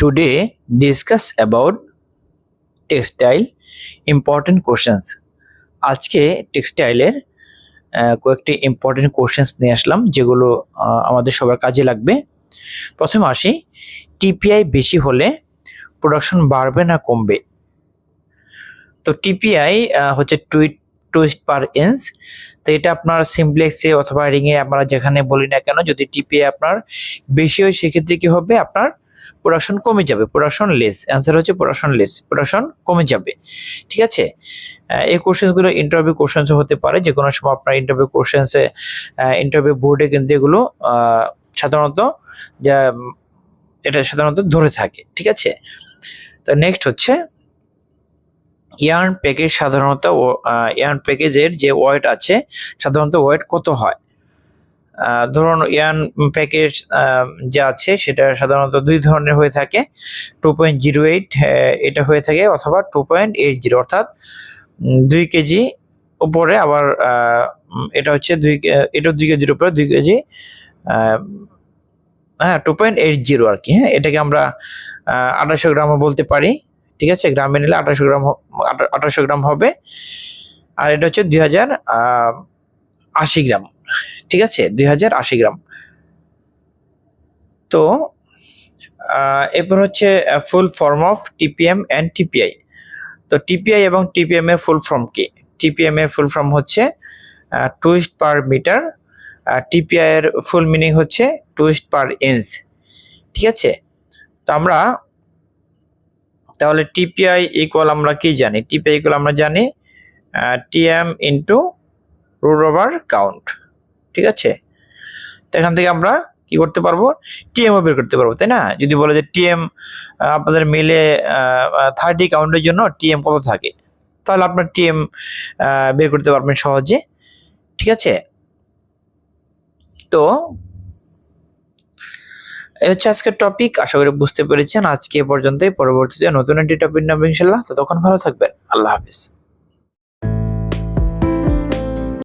today discuss about textile important questions. আজকে টেক্সটাইলের কয়েকটি important questions নিয়ে আসলাম, যেগুলো আমাদের সবার কাজে লাগবে। প্রথমে আসি টিপিআই বেশি হলে প্রোডাকশন বাড়বে না কমবে? তো টিপিআই হচ্ছে টুইট টুইস্ট পার ইঞ্চ তো এটা আপনার সিমপ্লেক্সে অথবা রিংয়ে আমরা যেখানে বলি না কেন, যদি টিপিআই আপনার বেশি হয়, সেক্ষেত্রে কী হবে? আপনার প্রোডাকশন কমে যাবে প্রোডাকশন লেস অ্যান্সার হচ্ছে প্রোডাকশন লেস প্রোডাকশন কমে যাবে। ঠিক আছে? এই কোশ্চেন্সগুলো ইন্টারভিউ কোশ্চেন্সও হতে পারে। যে কোনো সময় আপনার ইন্টারভিউ কোশ্চেন্সে ইন্টারভিউ বোর্ডে কিন্তু এগুলো সাধারণত যা, এটা সাধারণত ধরে থাকে। ঠিক আছে? তো নেক্সট হচ্ছে ইয়ার্ন প্যাকেজ সাধারণত ইয়ার্ন প্যাকেজের যে ওয়েট আছে, সাধারণত ওয়েট কত হয়? ধরুন ইয়ান প্যাকেজ যা আছে সেটা সাধারণত দুই ধরনের হয়ে থাকে। টু পয়েন্ট জিরো এইট এটা হয়ে থাকে অথবা টু পয়েন্ট এইট জিরো অর্থাৎ দুই কেজি উপরে আবার এটা হচ্ছে দুই এটা দুই কেজির উপরে দুই কেজি হ্যাঁ টু পয়েন্ট এইট জিরো আর কি। হ্যাঁ এটাকে আমরা আঠাশো গ্রামও বলতে পারি, ঠিক আছে? গ্রামে নিলে আঠাশো গ্রাম আঠাশো গ্রাম হবে। আর এটা হচ্ছে দুই হাজার আশি গ্রাম। ঠিক আছে? দুই হাজার আশি গ্রাম। তো এরপর হচ্ছে full form of TPM and TPI তো টিপিআই এবং টিপিএম এর ফুল ফর্ম কি? টিপিএম এর ফুল ফর্ম হচ্ছে টুইস্ট পার মিটার টিপিআই এর ফুল মিনিং হচ্ছে টুইস্ট পার ইঞ্চ ঠিক আছে? তো আমরা, তাহলে টিপিআই ইকুয়াল আমরা কি জানি? টিপিআই ইকুয়াল আমরা জানি TM into root over count ঠিক আছে? তো এখান থেকে আমরা কি করতে পারব? টিএমও বের করতে পারব, তাই না? যদি বলে যে টিএম আপনাদের মিলে থার্টি কাউন্টের জন্য টিএম কত থাকে? তাহলে আপনার টিএম বের করতে পারবেন সহজে, ঠিক আছে? তো এই হচ্ছে আজকের টপিক আশা করি বুঝতে পেরেছেন। আজকে এ পর্যন্তই, পরবর্তীতে নতুন একটি টপিক নেবেন ইনশাল্লাহ ততক্ষণ ভালো থাকবেন। আল্লাহ হাফিজ।